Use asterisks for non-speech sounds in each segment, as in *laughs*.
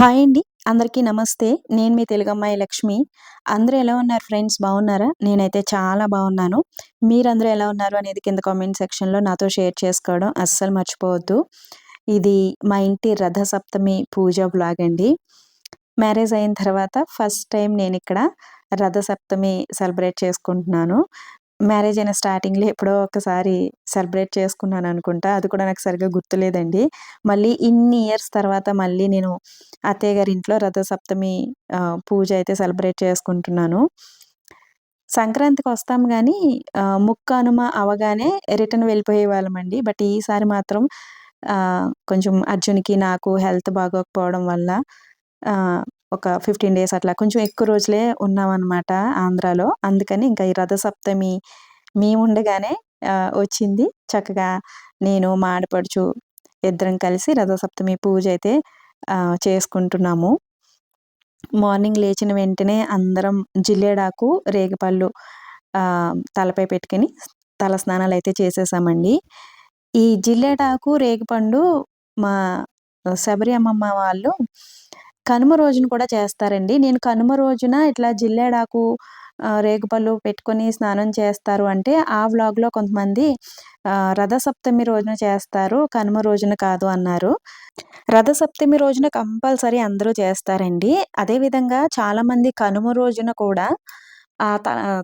Hi అండి. అందరికీ నమస్తే. నేను మీ తెలుగమ్మాయి లక్ష్మి. అందరూ ఎలా ఉన్నారు ఫ్రెండ్స్? బాగున్నారా? నేనైతే చాలా బాగున్నాను. మీరందరూ ఎలా ఉన్నారు అనేది కింద కామెంట్ సెక్షన్లో నాతో షేర్ చేసుకోవడం అస్సలు మర్చిపోవద్దు. ఇది మా ఇంటి రథసప్తమి పూజ బ్లాగ్ అండి. మ్యారేజ్ అయిన తర్వాత ఫస్ట్ టైం నేను ఇక్కడ రథసప్తమి సెలబ్రేట్ చేసుకుంటున్నాను. మ్యారేజ్ అయిన స్టార్టింగ్లో ఎప్పుడో ఒకసారి సెలబ్రేట్ చేసుకున్నాను అనుకుంటా. అది కూడా నాకు సరిగ్గా గుర్తులేదండి. మళ్ళీ ఇన్ని ఇయర్స్ తర్వాత మళ్ళీ నేను అత్తయ్య గారి ఇంట్లో రథసప్తమి పూజ అయితే సెలబ్రేట్ చేసుకుంటున్నాను. సంక్రాంతికి వస్తాం కానీ ముక్క అనుమ అవగానే రిటర్న్ వెళ్ళిపోయే వాళ్ళమండి బట్ ఈసారి మాత్రం కొంచెం అర్జున్కి నాకు హెల్త్ బాగోకపోవడం వల్ల ఒక ఫిఫ్టీన్ డేస్ అట్లా కొంచెం ఎక్కువ రోజులే ఉన్నామన్నమాట ఆంధ్రాలో. అందుకని ఇంకా ఈ రథసప్తమి మేము ఉండగానే వచ్చింది. చక్కగా నేను మా ఆడపడుచు ఇద్దరం కలిసి రథసప్తమి పూజ అయితే చేసుకుంటున్నాము. మార్నింగ్ లేచిన వెంటనే అందరం జిల్లేడాకు రేగిపళ్ళు తలపై పెట్టుకుని తల స్నానాలు అయితే చేసేసామండి. ఈ జిల్లేడాకు రేగిపండు మా శబరి అమ్మమ్మ వాళ్ళు కనుమ రోజున కూడా చేస్తారండి. నేను కనుమ రోజున ఇట్లా జిల్లేడాకు రేగుపళ్ళు పెట్టుకొని స్నానం చేస్తారు అంటే ఆ వ్లాగ్లో కొంతమంది రథసప్తమి రోజున చేస్తారు కనుమ రోజున కాదు అన్నారు. రథసప్తమి రోజున కంపల్సరీ అందరూ చేస్తారండి. అదేవిధంగా చాలామంది కనుమ రోజున కూడా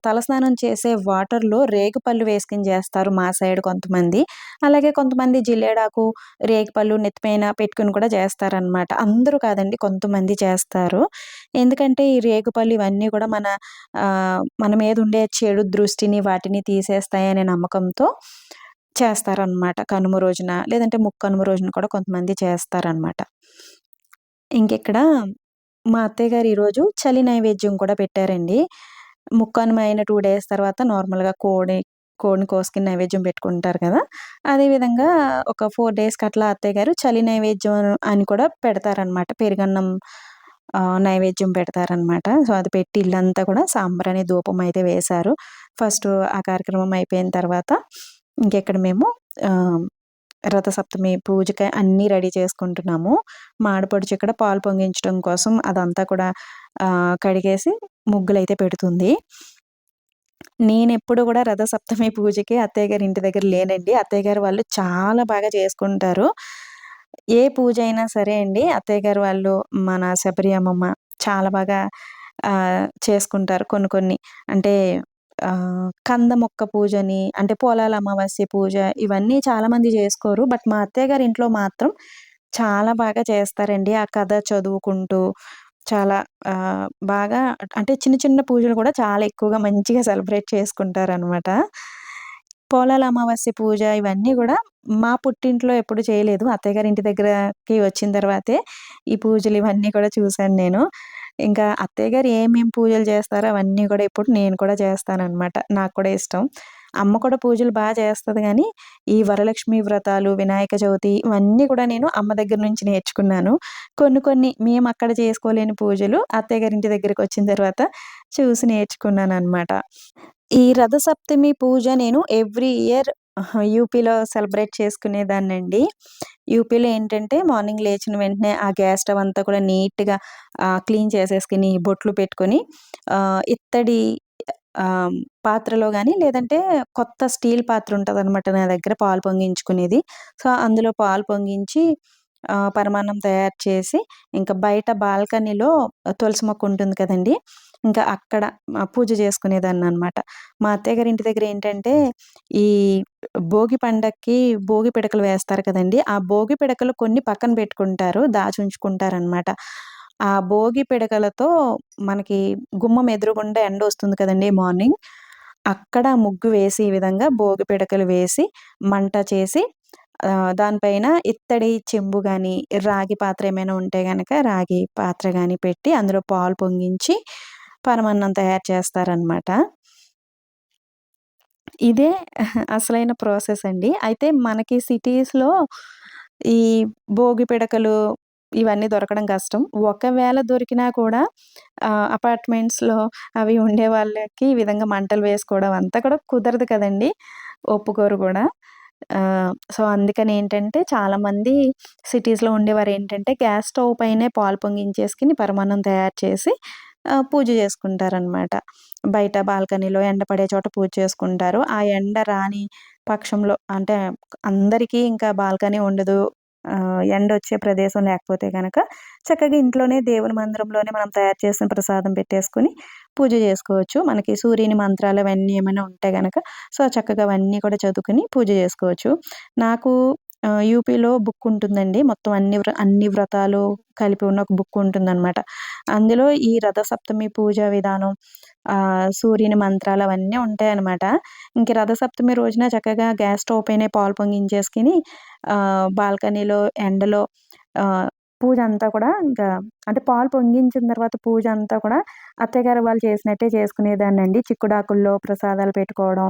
తలస్నానం చేసే వాటర్లో రేగుపళ్ళు వేసుకుని చేస్తారు మా సైడ్ కొంతమంది. అలాగే కొంతమంది జిల్లేడాకు రేగుపళ్ళు నెత్తిపైన పెట్టుకుని కూడా చేస్తారనమాట అందరూ కాదండి కొంతమంది చేస్తారు. ఎందుకంటే ఈ రేగుపళ్ళు ఇవన్నీ కూడా మన మన మీద ఉండే చెడు దృష్టిని వాటిని తీసేస్తాయనే నమ్మకంతో చేస్తారనమాట కనుమ రోజున లేదంటే ముక్కనుమ రోజున కూడా కొంతమంది చేస్తారనమాట ఇంకెక్కడ మా అత్తయ్య గారు ఈరోజు చలి నైవేద్యం కూడా పెట్టారండి. ముక్కనుమ అయిన టూ డేస్ తర్వాత నార్మల్గా కోడి కోడిని కోసుకుని నైవేద్యం పెట్టుకుంటారు కదా! అదేవిధంగా ఒక ఫోర్ డేస్కి అట్లా అత్తయ్య గారు చలి నైవేద్యం అని కూడా పెడతారనమాట పెరుగన్నం నైవేద్యం పెడతారనమాట సో అది పెట్టి ఇల్లంతా కూడా సాంబ్రాణి ధూపం అయితే వేశారు. ఫస్ట్ ఆ కార్యక్రమం అయిపోయిన తర్వాత ఇంకెక్కడ మేము రథసప్తమి పూజకి అన్నీ రెడీ చేసుకుంటున్నాము. మాడపడుచు ఇక్కడ పాలు పొంగించడం కోసం అదంతా కూడా కడిగేసి ముగ్గులు అయితే పెడుతుంది. నేను ఎప్పుడు కూడా రథసప్తమి పూజకి అత్తయ్య గారి ఇంటి దగ్గర లేనండి. అత్తయ్య గారు వాళ్ళు చాలా బాగా చేసుకుంటారు. ఏ పూజ అయినా సరే అండి అత్తయ్య గారు వాళ్ళు మన శబరి అమ్మమ్మ చాలా బాగా చేసుకుంటారు కొన్ని కొన్ని. అంటే కంద మొక్క పూజని అంటే పొలాల అమావాస్య పూజ ఇవన్నీ చాలామంది చేసుకోరు. బట్ మా అత్తయ్య గారి ఇంట్లో మాత్రం చాలా బాగా చేస్తారండి. ఆ కథ చదువుకుంటూ చాలా బాగా అంటే చిన్న చిన్న పూజలు కూడా చాలా ఎక్కువగా మంచిగా సెలబ్రేట్ చేసుకుంటారనమాట పోలాల అమావాస్య పూజ ఇవన్నీ కూడా మా పుట్టింట్లో ఎప్పుడు చేయలేదు. అత్తయ్య గారి ఇంటి దగ్గరకి వచ్చిన తర్వాతే ఈ పూజలు ఇవన్నీ కూడా చూశాను నేను. ఇంకా అత్తయ్య గారు ఏమేమి పూజలు చేస్తారో అవన్నీ కూడా ఇప్పుడు నేను కూడా చేస్తానన్నమాట. నాకు కూడా ఇష్టం. అమ్మ కూడా పూజలు బాగా చేస్తుంది కానీ ఈ వరలక్ష్మి వ్రతాలు వినాయక చవితి ఇవన్నీ కూడా నేను అమ్మ దగ్గర నుంచి నేర్చుకున్నాను. కొన్ని కొన్ని మేము అక్కడ చేసుకోలేని పూజలు అత్తయ్య గారి ఇంటి దగ్గరికి వచ్చిన తర్వాత చూసి నేర్చుకున్నాను అనమాట ఈ రథసప్తమి పూజ నేను ఎవ్రీ ఇయర్ యూపీలో సెలబ్రేట్ చేసుకునేదాన్నండి. యూపీలో ఏంటంటే మార్నింగ్ లేచిన వెంటనే ఆ గ్యాస్ స్టవ్ అంతా కూడా నీట్గా క్లీన్ చేసేసుకుని బొట్లు పెట్టుకొని ఇత్తడి పాత్రలో కానీ లేదంటే కొత్త స్టీల్ పాత్ర ఉంటుంది అనమాట నా దగ్గర పాలు పొంగించుకునేది. సో అందులో పాలు పొంగించి పరమాన్నం తయారు చేసి ఇంకా బయట బాల్కనీలో తులసి మొక్క ఉంటుంది కదండి ఇంకా అక్కడ పూజ చేసుకునేదాన్ని అనమాట మా అత్తయ్య గారి ఇంటి దగ్గర ఏంటంటే ఈ భోగి పండక్కి భోగి పిడకలు వేస్తారు కదండి. ఆ భోగి పిడకలు కొన్ని పక్కన పెట్టుకుంటారు దాచి ఉంచుకుంటారనమాట. ఆ భోగి పిడకలతో మనకి గుమ్మం ఎదురుగుండా ఎండ వస్తుంది కదండి మార్నింగ్. అక్కడ ముగ్గు వేసి ఈ విధంగా భోగి పిడకలు వేసి మంట చేసి దానిపైన ఇత్తడి చెంబు కానీ రాగి పాత్ర ఏమైనా ఉంటే కనుక రాగి పాత్ర కానీ పెట్టి అందులో పాలు పొంగించి పరమాన్నం తయారు చేస్తారనమాట ఇదే అసలైన ప్రాసెస్ అండి. అయితే మనకి సిటీస్లో ఈ భోగి పిడకలు ఇవన్నీ దొరకడం కష్టం. ఒకవేళ దొరికినా కూడా అపార్ట్మెంట్స్లో అవి ఉండే వాళ్ళకి ఈ విధంగా మంటలు వేసుకోవడం అంతా కూడా కుదరదు కదండి. ఒప్పుకోరు కూడా. సో అందుకని ఏంటంటే చాలామంది సిటీస్లో ఉండేవారు ఏంటంటే గ్యాస్ స్టవ్ పైనే పాలు పొంగించేసుకుని పరమాన్నం తయారు చేసి పూజ చేసుకుంటారనమాట బయట బాల్కనీలో ఎండ పడే చోట పూజ చేసుకుంటారు. ఆ ఎండ రాని పక్షంలో అంటే అందరికీ ఇంకా బాల్కనీ ఉండదు. ఎండ వచ్చే ప్రదేశం లేకపోతే కనుక చక్కగా ఇంట్లోనే దేవుని మందిరంలోనే మనం తయారు చేసిన ప్రసాదం పెట్టేసుకుని పూజ చేసుకోవచ్చు. మనకి సూర్యుని మంత్రాలు అవన్నీ ఏమైనా ఉంటే కనుక సో చక్కగా అవన్నీ కూడా చదువుకుని పూజ చేసుకోవచ్చు. నాకు యూపీలో బుక్ ఉంటుందండి. మొత్తం అన్ని అన్ని వ్రతాలు కలిపి ఉన్న ఒక బుక్ ఉంటుందన్నమాట. అందులో ఈ రథ సప్తమి పూజ విధానం సూర్యుని మంత్రాలు అవన్నీ ఉంటాయన్నమాట. ఇంక రథసప్తమి రోజున చక్కగా గ్యాస్ స్టవ్ పైన పాలు పొంగించేసుకుని బాల్కనీలో ఎండలో పూజ అంతా కూడా ఇంకా అంటే పాలు పొంగించిన తర్వాత పూజ అంతా కూడా అత్తయ్యగారు వాళ్ళు చేసినట్టే చేసుకునేదాన్ని అండి చిక్కుడాకుల్లో ప్రసాదాలు పెట్టుకోవడం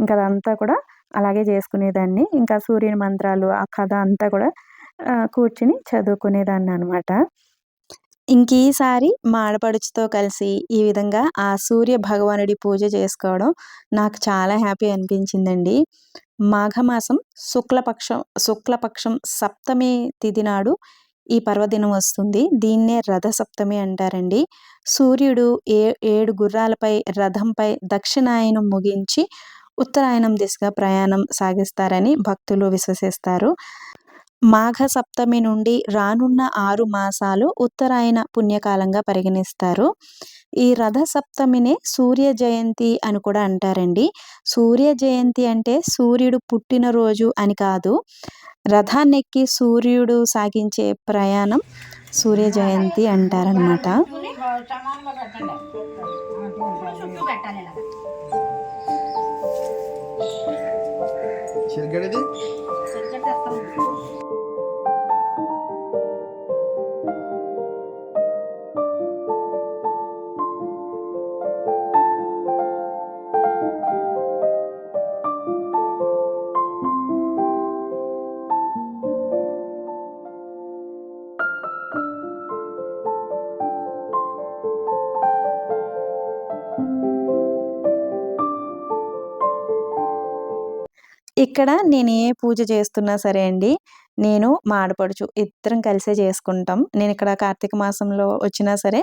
ఇంకా అదంతా కూడా అలాగే చేసుకునేదాన్ని. ఇంకా సూర్యుని మంత్రాలు ఆ కథ అంతా కూడా కూర్చుని చదువుకునేదాన్ని అనమాట ఇంక ఈసారి మా ఆడపడుచుతో కలిసి ఈ విధంగా ఆ సూర్య భగవానుడి పూజ చేసుకోవడం నాకు చాలా హ్యాపీ అనిపించిందండి. మాఘమాసం శుక్లపక్షం శుక్లపక్షం సప్తమి తిథి నాడు ఈ పర్వదినం వస్తుంది. దీన్నే రథ సప్తమి అంటారండి. సూర్యుడు ఏ ఏడు గుర్రాలపై రథంపై దక్షిణాయనం ముగించి ఉత్తరాయణం దిశగా ప్రయాణం సాగిస్తారని భక్తులు విశ్వసిస్తారు. మాఘ సప్తమి నుండి రానున్న ఆరు మాసాలు ఉత్తరాయణ పుణ్యకాలంగా పరిగణిస్తారు. ఈ రథ సప్తమినే సూర్య జయంతి అని కూడా అంటారండి. సూర్య జయంతి అంటే సూర్యుడు పుట్టినరోజు అని కాదు. రథాన్నెక్కి సూర్యుడు సాగించే ప్రయాణం సూర్య జయంతి అంటారనమాట শিলগড়িদি ఇక్కడ నేను ఏ పూజ చేస్తున్నా సరే అండి. నేను మా ఆడపడుచు ఇద్దరం కలిసే చేసుకుంటాం. నేను ఇక్కడ కార్తీక మాసంలో వచ్చినా సరే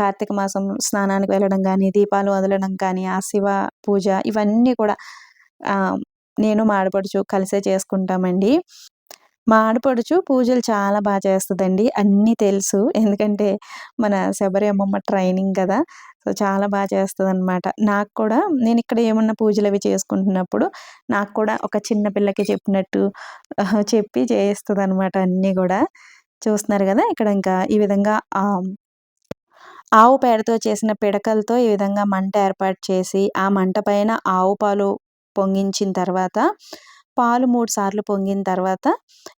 కార్తీక మాసం స్నానానికి వెళ్ళడం కానీ దీపాలు వదలడం కానీ ఆ శివ పూజ ఇవన్నీ కూడా నేను మా ఆడపడుచు కలిసే చేసుకుంటామండి. మా ఆడపడుచు పూజలు చాలా బాగా చేస్తుందండి. అన్నీ తెలుసు. ఎందుకంటే మన శబరి అమ్మమ్మ ట్రైనింగ్ కదా సో చాలా బాగా చేస్తుంది అనమాట నాకు కూడా నేను ఇక్కడ ఏమన్నా పూజలు అవి చేసుకుంటున్నప్పుడు నాకు కూడా ఒక చిన్న పిల్లకి చెప్పినట్టు చెప్పి చేస్తుంది అనమాట అన్నీ కూడా. చూస్తున్నారు కదా ఇక్కడ ఇంకా ఈ విధంగా ఆవు పేడతో చేసిన పిడకలతో ఈ విధంగా మంట ఏర్పాటు చేసి ఆ మంట పైన ఆవు పాలు పొంగించిన తర్వాత పాలు మూడు సార్లు పొంగిన తర్వాత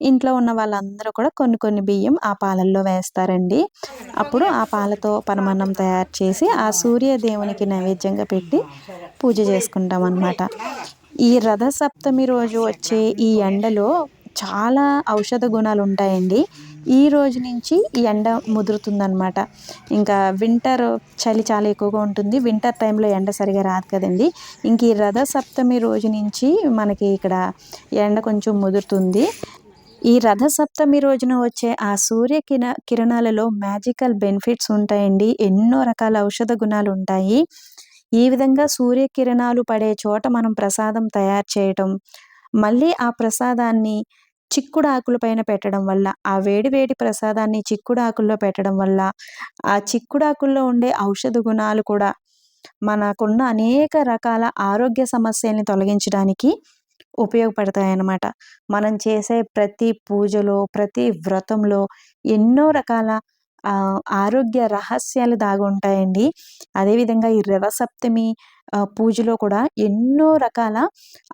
ఇంట్లో ఉన్న వాళ్ళందరూ కూడా కొన్ని కొన్ని బియ్యం ఆ పాలల్లో వేస్తారండి. అప్పుడు ఆ పాలతో పరమాన్నం తయారు చేసి ఆ సూర్య దేవునికి నైవేద్యంగా పెట్టి పూజ చేసుకుంటాం అన్నమాట ఈ రథసప్తమి రోజు వచ్చే ఈ ఎండలో చాలా ఔషధ గుణాలు ఉంటాయండి ఈ రోజు నుంచి ఈ ఎండ ముదురుతుందనమాట ఇంకా వింటర్ చలి చాలా ఎక్కువగా ఉంటుంది. వింటర్ టైంలో ఎండ సరిగా రాదు కదండి. ఇంక ఈ రథ సప్తమి రోజు నుంచి మనకి ఇక్కడ ఎండ కొంచెం ముదురుతుంది. ఈ రథ సప్తమి రోజున వచ్చే ఆ సూర్య కిర కిరణాలలో మ్యాజికల్ బెనిఫిట్స్ ఉంటాయండి. ఎన్నో రకాల ఔషధ గుణాలు ఉంటాయి. ఈ విధంగా సూర్యకిరణాలు పడే చోట మనం ప్రసాదం తయారు చేయటం మళ్ళీ ఆ ప్రసాదాన్ని చిక్కుడు ఆకుల పైన పెట్టడం వల్ల ఆ వేడి వేడి ప్రసాదాన్ని చిక్కుడు ఆకుల్లో పెట్టడం వల్ల ఆ చిక్కుడు ఆకుల్లో ఉండే ఔషధ గుణాలు కూడా మనకున్న అనేక రకాల ఆరోగ్య సమస్యల్ని తొలగించడానికి ఉపయోగపడతాయన్నమాట. మనం చేసే ప్రతి పూజలో ప్రతి వ్రతంలో ఎన్నో రకాల ఆరోగ్య రహస్యాలు దాగుంటాయండి అదేవిధంగా ఈ రథసప్తమి పూజలో కూడా ఎన్నో రకాల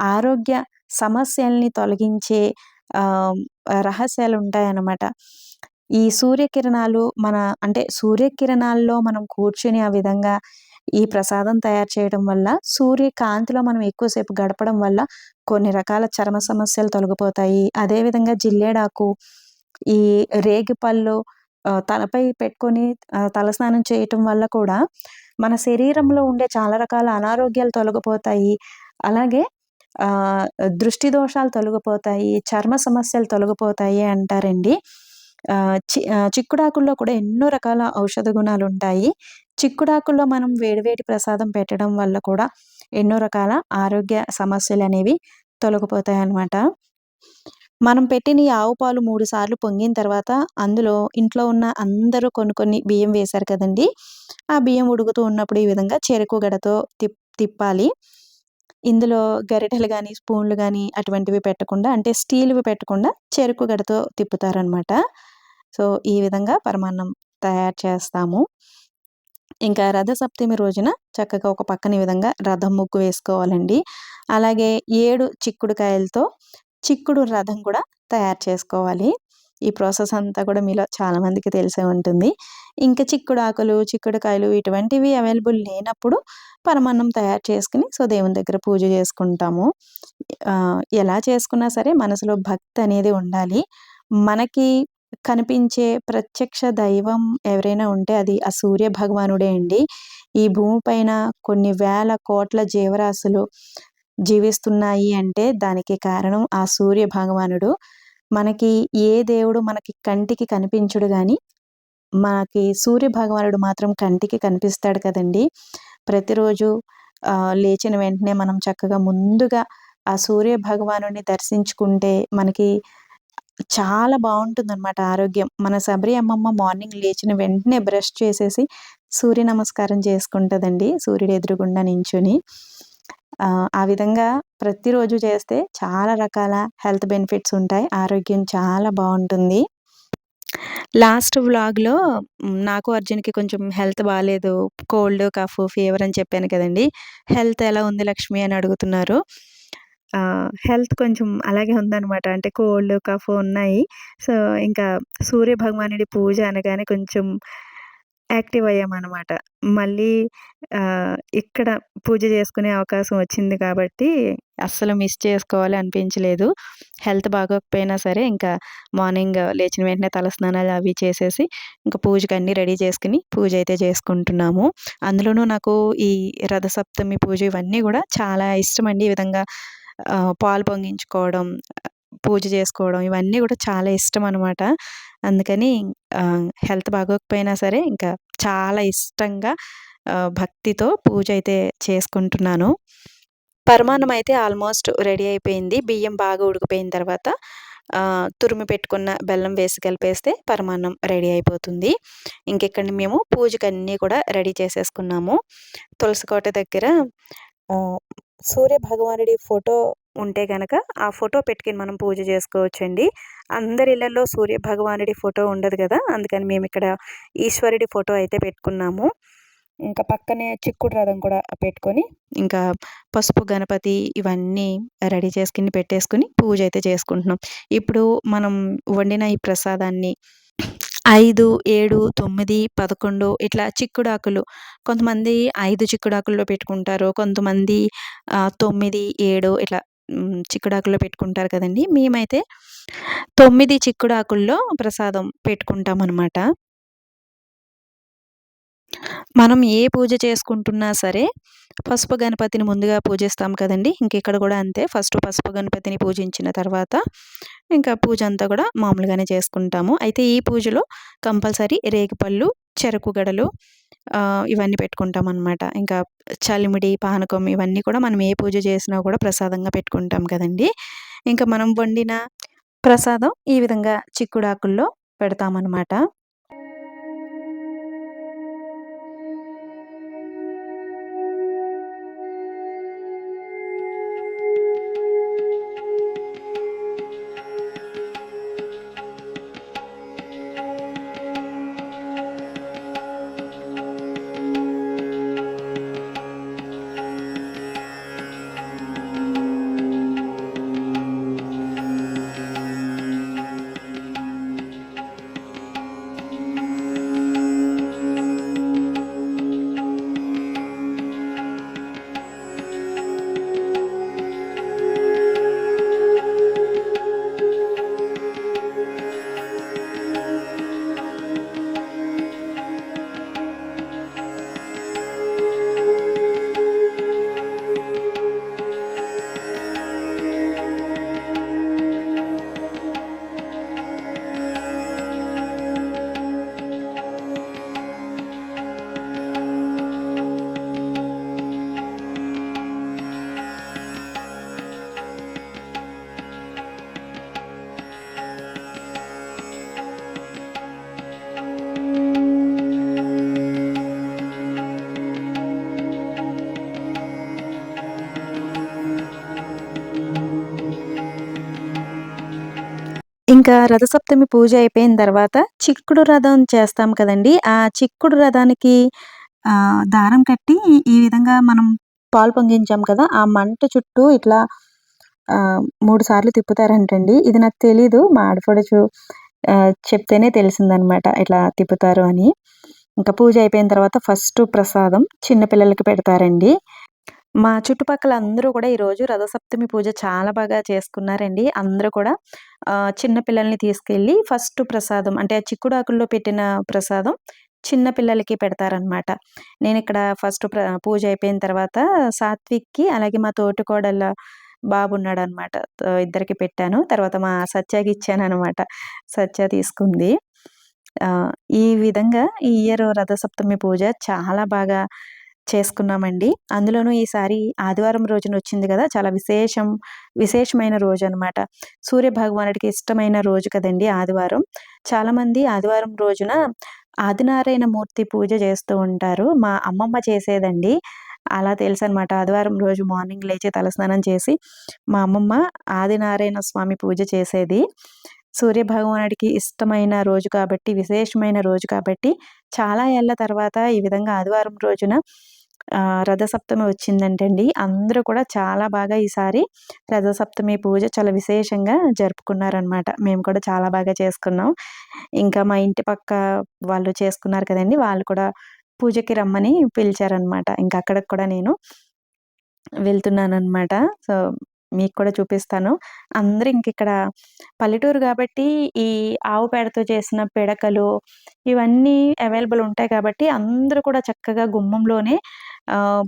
ఆరోగ్య సమస్యల్ని తొలగించే రహస్యాలు ఉంటాయన్నమాట. ఈ సూర్యకిరణాలు మన అంటే సూర్యకిరణాల్లో మనం కూర్చుని ఆ విధంగా ఈ ప్రసాదం తయారు చేయడం వల్ల సూర్యకాంతిలో మనం ఎక్కువసేపు గడపడం వల్ల కొన్ని రకాల చర్మ సమస్యలు తొలగిపోతాయి. అదేవిధంగా జిల్లేడాకు ఈ రేగిపళ్ళు తలపై పెట్టుకొని తలస్నానం చేయటం వల్ల కూడా మన శరీరంలో ఉండే చాలా రకాల అనారోగ్యాలు తొలగిపోతాయి. అలాగే దృష్టి దోషాలు తొలగిపోతాయి చర్మ సమస్యలు తొలగిపోతాయి అంటారండి. చి చిక్కుడాకుల్లో కూడా ఎన్నో రకాల ఔషధ గుణాలు ఉంటాయి. చిక్కుడాకుల్లో మనం వేడివేడి ప్రసాదం పెట్టడం వల్ల కూడా ఎన్నో రకాల ఆరోగ్య సమస్యలు అనేవి తొలగిపోతాయి అన్నమాట. మనం పెట్టిన ఈ ఆవు పాలు మూడు సార్లు పొంగిన తర్వాత అందులో ఇంట్లో ఉన్న అందరూ కొన్ని కొన్ని బియ్యం వేశారు కదండి. ఆ బియ్యం ఉడుకుతూ ఉన్నప్పుడు ఈ విధంగా చెరుకు గడతో తిప్ తిప్పాలి. ఇందులో గరిటెలు కానీ స్పూన్లు కానీ అటువంటివి పెట్టకుండా అంటే స్టీల్వి పెట్టకుండా చెరుకు గడతో తిప్పుతారనమాట సో ఈ విధంగా పరమాన్నం తయారు చేస్తాము. ఇంకా రథసప్తమి రోజున చక్కగా ఒక పక్కన ఈ విధంగా రథం ముగ్గు వేసుకోవాలండి. అలాగే ఏడు చిక్కుడుకాయలతో చిక్కుడు రథం కూడా తయారు చేసుకోవాలి. ఈ ప్రాసెస్ అంతా కూడా మీలో చాలామందికి తెలిసే ఉంటుంది. ఇంకా చిక్కుడు ఆకులు చిక్కుడుకాయలు ఇటువంటివి అవైలబుల్ లేనప్పుడు పరమాన్నం తయారు చేసుకుని సో దేవుని దగ్గర పూజ చేసుకుంటాము. ఎలా చేసుకున్నా సరే మనసులో భక్తి అనేది ఉండాలి. మనకి కనిపించే ప్రత్యక్ష దైవం ఎవరైనా ఉంటే అది ఆ సూర్య భగవానుడే అండి. ఈ భూమిపైన కొన్ని వేల కోట్ల జీవరాశులు జీవిస్తున్నాయి అంటే దానికి కారణం ఆ సూర్య భగవానుడు. మనకి ఏ దేవుడు మనకి కంటికి కనిపించుడు కానీ మనకి సూర్య భగవానుడు మాత్రం కంటికి కనిపిస్తాడు కదండి. ప్రతిరోజు లేచిన వెంటనే మనం చక్కగా ముందుగా ఆ సూర్య భగవాను దర్శించుకుంటే మనకి చాలా బాగుంటుందన్నమాట ఆరోగ్యం. మన శబరి అమ్మమ్మ మార్నింగ్ లేచిన వెంటనే బ్రష్ చేసేసి సూర్య నమస్కారం చేసుకుంటుందండి. సూర్యుడు ఎదురుగుండా నించుని. ఆ విధంగా ప్రతిరోజు చేస్తే చాలా రకాల హెల్త్ బెనిఫిట్స్ ఉంటాయి. ఆరోగ్యం చాలా బాగుంటుంది. లాస్ట్ వ్లాగ్లో నాకు అర్జున్కి కొంచెం హెల్త్ బాగాలేదు కోల్డ్ కఫ్ ఫీవర్ అని చెప్పాను కదండి. హెల్త్ ఎలా ఉంది లక్ష్మి అని అడుగుతున్నారు. హెల్త్ కొంచెం అలాగే ఉందనమాట అంటే కోల్డ్ కఫ్ ఉన్నాయి. సో ఇంకా సూర్య భగవానుడి పూజ అనగానే కొంచెం యాక్టివ్ అయ్యామన్నమాట మళ్ళీ ఇక్కడ పూజ చేసుకునే అవకాశం వచ్చింది కాబట్టి అస్సలు మిస్ చేసుకోవాలి అనిపించలేదు. హెల్త్ బాగోకపోయినా సరే ఇంకా మార్నింగ్ లేచిన వెంటనే తలస్నానాలు అవి చేసేసి ఇంకా పూజకి అన్నీ రెడీ చేసుకుని పూజ అయితే చేసుకుంటున్నాము. అందులోనూ నాకు ఈ రథసప్తమి పూజ ఇవన్నీ కూడా చాలా ఇష్టం అండి ఈ విధంగా పాలు పొంగించుకోవడం పూజ చేసుకోవడం ఇవన్నీ కూడా చాలా ఇష్టం అనమాట అందుకని హెల్త్ బాగోకపోయినా సరే ఇంకా చాలా ఇష్టంగా భక్తితో పూజ అయితే చేసుకుంటున్నాను. పరమాన్నం అయితే ఆల్మోస్ట్ రెడీ అయిపోయింది. బియ్యం బాగా ఉడికిపోయిన తర్వాత తురిమి పెట్టుకున్న బెల్లం వేసి కలిపేస్తే పరమాన్నం రెడీ అయిపోతుంది. ఇంకెక్కడ మేము పూజకి అన్నీ కూడా రెడీ చేసేసుకున్నాము. తులసికోట దగ్గర సూర్య భగవానుడి ఫోటో ఉంటే కనుక ఆ ఫోటో పెట్టుకుని మనం పూజ చేసుకోవచ్చండి. అందరి ఇళ్ళలో సూర్య భగవానుడి ఫోటో ఉండదు కదా అందుకని మేము ఇక్కడ ఈశ్వరుడి ఫోటో అయితే పెట్టుకున్నాము. ఇంకా పక్కనే చిక్కుడు రథం కూడా పెట్టుకొని ఇంకా పసుపు గణపతి ఇవన్నీ రెడీ చేసుకుని పెట్టేసుకుని పూజ అయితే చేసుకుంటున్నాం. ఇప్పుడు మనం వండిన ఈ ప్రసాదాన్ని ఐదు ఏడు తొమ్మిది పదకొండు ఇట్లా చిక్కుడాకులు కొంతమంది ఐదు చిక్కుడాకుల్లో పెట్టుకుంటారు. కొంతమంది తొమ్మిది ఏడు ఇట్లా చిక్కుడాకుల్లో పెట్టుకుంటారు కదండి. మేమైతే తొమ్మిది చిక్కుడాకుల్లో ప్రసాదం పెట్టుకుంటాం అనమాట మనం ఏ పూజ చేసుకుంటున్నా సరే పసుపు గణపతిని ముందుగా పూజిస్తాం కదండి. ఇంక ఇక్కడ కూడా అంతే. ఫస్ట్ పసుపు గణపతిని పూజించిన తర్వాత ఇంకా పూజ అంతా కూడా మామూలుగానే చేసుకుంటాము. అయితే ఈ పూజలో కంపల్సరీ రేగిపళ్ళు చెరుకు గడలు ఇవన్నీ పెట్టుకుంటాం అనమాట ఇంకా చలిమిడి పానకం ఇవన్నీ కూడా మనం ఏ పూజ చేసినా కూడా ప్రసాదంగా పెట్టుకుంటాం కదండి. ఇంకా మనం వండిన ప్రసాదం ఈ విధంగా చిక్కుడాకుల్లో పెడతామన్నమాట. ఇంకా రథసప్తమి పూజ అయిపోయిన తర్వాత చిక్కుడు రథం చేస్తాం కదండీ! ఆ చిక్కుడు రథానికి దారం కట్టి ఈ విధంగా మనం పాలు పొంగించాం కదా! ఆ మంట చుట్టూ ఇట్లా మూడు సార్లు తిప్పుతారంటండి. ఇది నాకు తెలీదు. మా ఆడపడుచు చెప్తేనే తెలిసిందనమాట. ఇట్లా తిప్పుతారు అని. ఇంకా పూజ అయిపోయిన తర్వాత ఫస్ట్ ప్రసాదం చిన్న పిల్లలకి పెడతారండి. మా చుట్టుపక్కల అందరూ కూడా ఈరోజు రథసప్తమి పూజ చాలా బాగా చేసుకున్నారండి. అందరూ కూడా చిన్నపిల్లల్ని చిన్న పిల్లల్ని తీసుకెళ్ళి ఫస్ట్ ప్రసాదం అంటే చిక్కుడాకుల్లో పెట్టిన ప్రసాదం చిన్న పిల్లలకి పెడతారనమాట. ఇక్కడ ఫస్ట్ ప్ర పూజ అయిపోయిన తర్వాత సాత్విక్‌కి అలాగే మా తోటికోడల బాబు ఉన్నాడు అనమాట ఇద్దరికి పెట్టాను. తర్వాత మా సత్యాకి ఇచ్చాననమాట. సత్య తీసుకుంది. ఈ విధంగా ఈ ఇయర్ రథసప్తమి పూజ చాలా బాగా చేసుకున్నామండి. అందులోనూ ఈసారి ఆదివారం రోజున వచ్చింది కదా చాలా విశేషం విశేషమైన రోజనమాట. సూర్య భగవానుడికి ఇష్టమైన రోజు కదండి ఆదివారం. చాలామంది ఆదివారం రోజున ఆదినారాయణ మూర్తి పూజ చేస్తూ ఉంటారు. మా అమ్మమ్మ చేసేదండి. అలా తెలుసు అనమాట ఆదివారం రోజు మార్నింగ్ లేచి తలస్నానం చేసి మా అమ్మమ్మ ఆదినారాయణ స్వామి పూజ చేసేది. సూర్యభగవానుడికి ఇష్టమైన రోజు కాబట్టి, విశేషమైన రోజు కాబట్టి చాలా ఏళ్ళ తర్వాత ఈ విధంగా ఆదివారం రోజున రథసప్తమి వచ్చిందంటండి. అందరూ కూడా చాలా బాగా ఈసారి రథసప్తమి పూజ చాలా విశేషంగా జరుపుకున్నారనమాట. మేము కూడా చాలా బాగా చేసుకున్నాం. ఇంకా మా ఇంటి పక్క వాళ్ళు చేసుకున్నారు కదండి వాళ్ళు కూడా పూజకి రమ్మని పిలిచారనమాట. ఇంకా అక్కడికి కూడా నేను వెళ్తున్నాను అనమాట సో, మీకు కూడా చూపిస్తాను. అందరూ ఇంకిక్కడ పల్లెటూరు కాబట్టి ఈ ఆవు పేడతో చేసిన పిడకలు ఇవన్నీ అవైలబుల్ ఉంటాయి కాబట్టి అందరూ కూడా చక్కగా గుమ్మంలోనే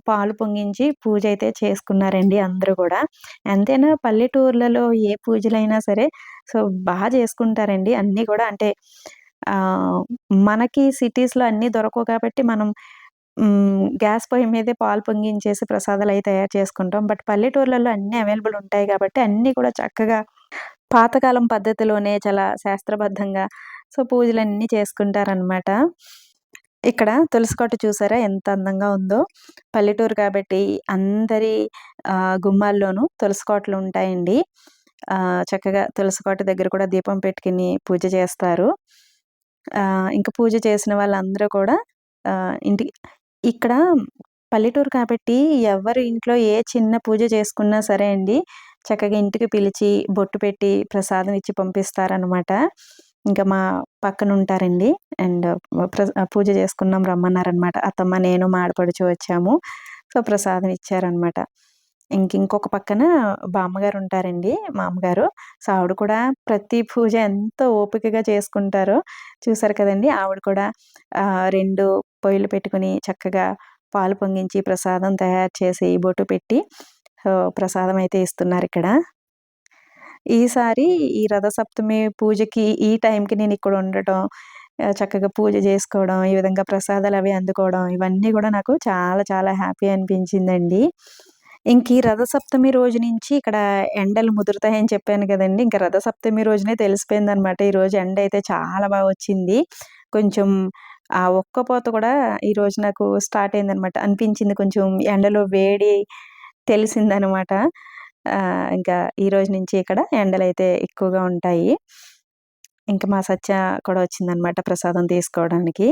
పాలు పొంగించి పూజ అయితే చేసుకున్నారండి అందరూ కూడా అంతేనా పల్లెటూర్లలో ఏ పూజలైనా సరే సో, బాగా చేసుకుంటారండి. అన్నీ కూడా అంటే మనకి సిటీస్‌లో అన్నీ దొరకవు కాబట్టి మనం గ్యాస్ పొయ్యి మీదే పాలు పొంగించేసి ప్రసాదాలు ప్రసాదాలయి తయారు చేసుకుంటాం. బట్ పల్లెటూర్లలో అన్నీ అవైలబుల్ ఉంటాయి కాబట్టి అన్నీ కూడా చక్కగా పాతకాలం పద్ధతిలోనే చాలా శాస్త్రబద్ధంగా సో, పూజలన్నీ చేసుకుంటారనమాట. ఇక్కడ తులసి చూసారా ఎంత అందంగా ఉందో. పల్లెటూరు కాబట్టి అందరి గుమ్మాల్లోనూ తులసి కోటలు ఉంటాయండి. చక్కగా తులసి కోట దగ్గర కూడా దీపం పెట్టుకొని పూజ చేస్తారు. ఇంకా పూజ చేసిన వాళ్ళందరూ కూడా ఇంటి ఇంటికి ఇక్కడ పల్లెటూరు కాబట్టి ఎవరి ఇంట్లో ఏ చిన్న పూజ చేసుకున్నా సరే అండి, చక్కగా ఇంటికి పిలిచి, బొట్టు పెట్టి, ప్రసాదం ఇచ్చి పంపిస్తారనమాట. ఇంకా మా పక్కన ఉంటారండి. అండ్ పూజ చేసుకున్నాం రమ్మన్నారనమాట. అత్తమ్మ, నేను, మాడపడుచు వచ్చాము. సో, ప్రసాదం ఇచ్చారనమాట. ఇంక ఇంకొక పక్కన బామ్మగారు ఉంటారండి. మామగారు సో, ఆవిడ కూడా ప్రతి పూజ ఎంత ఓపికగా చేసుకుంటారో చూసారు కదండీ! ఆవిడ కూడా రెండు పొయ్యిలు పెట్టుకుని చక్కగా పాలు పొంగించి, ప్రసాదం తయారు చేసి, బొట్టు పెట్టి ప్రసాదం అయితే ఇస్తున్నారు ఇక్కడ ఈసారి ఈ రథసప్తమి పూజకి ఈ టైంకి నేను ఇక్కడ ఉండటం, చక్కగా పూజ చేసుకోవడం ఈ విధంగా ప్రసాదాలు అవి అందుకోవడం ఇవన్నీ కూడా నాకు చాలా చాలా హ్యాపీ అనిపించిందండి. ఇంక ఈ రథసప్తమి రోజు నుంచి ఇక్కడ ఎండలు ముదురుతాయని చెప్పాను కదండి ఇంక రథసప్తమి రోజునే తెలిసిపోయిందనమాట. ఈరోజు ఎండయితే చాలా బాగా వచ్చింది. కొంచెం ఆ ఒక్కపోత కూడా ఈరోజు నాకు స్టార్ట్ అయిందనమాట. అనిపించింది కొంచెం ఎండలో వేడి తెలిసిందనమాట. ఇంకా ఈరోజు నుంచి ఇక్కడ ఎండలు అయితే ఎక్కువగా ఉంటాయి. ఇంకా మా సత్య కూడా వచ్చిందనమాట ప్రసాదం తీసుకోవడానికి.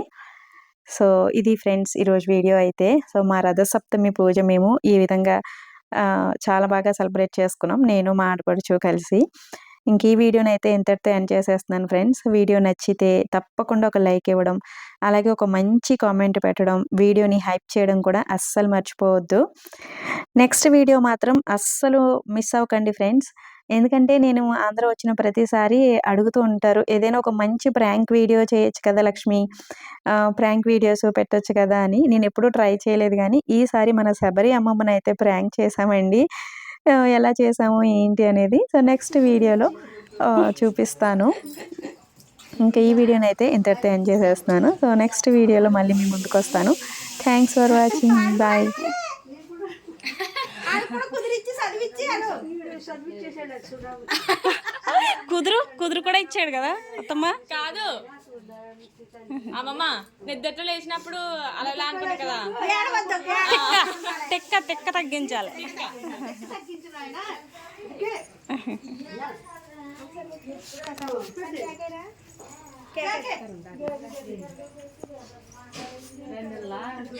సో, ఇది ఫ్రెండ్స్ ఈరోజు వీడియో అయితే. సో, మా రథసప్తమి పూజ మేము ఈ విధంగా చాలా బాగా సెలబ్రేట్ చేసుకున్నాం. నేను, మా ఆడపడుచు కలిసి. ఇంక ఈ వీడియోనైతే ఇంతటితో ఎండ్ చేసేస్తున్నాను ఫ్రెండ్స్. వీడియో నచ్చితే తప్పకుండా ఒక లైక్ ఇవ్వడం, అలాగే ఒక మంచి కామెంట్ పెట్టడం, వీడియోని హైప్ చేయడం కూడా అస్సలు మర్చిపోవద్దు. నెక్స్ట్ వీడియో మాత్రం అస్సలు మిస్ అవ్వకండి ఫ్రెండ్స్. ఎందుకంటే నేను ఆంధ్ర వచ్చిన ప్రతిసారి అడుగుతూ ఉంటారు. ఏదైనా ఒక మంచి ప్రాంక్ వీడియో చేయొచ్చు కదా లక్ష్మి. ప్రాంక్ వీడియోస్ పెట్టొచ్చు కదా అని. నేను ఎప్పుడూ ట్రై చేయలేదు కానీ ఈసారి మన శబరి అమ్మమ్మనైతే ప్రాంక్ చేశామండి. ఎలా చేశాము ఏంటి అనేది సో, నెక్స్ట్ వీడియోలో చూపిస్తాను. ఇంక ఈ వీడియోనైతే ఇంతటితో ఎండ్ చేసేస్తున్నాను. సో, నెక్స్ట్ వీడియోలో మళ్ళీ మీ ముందుకొస్తాను. Thanks for watching. బాయ్. కుదురు కుదురు కూడా ఇచ్చాడు కదా అత్తమ్మ కాదు అమ్మమ్మ నిద్రలో లేచినప్పుడు అలా ఇలా అనుకున్నా కదా. తిక్క తిక్క తిక్క తగ్గించాలి *laughs*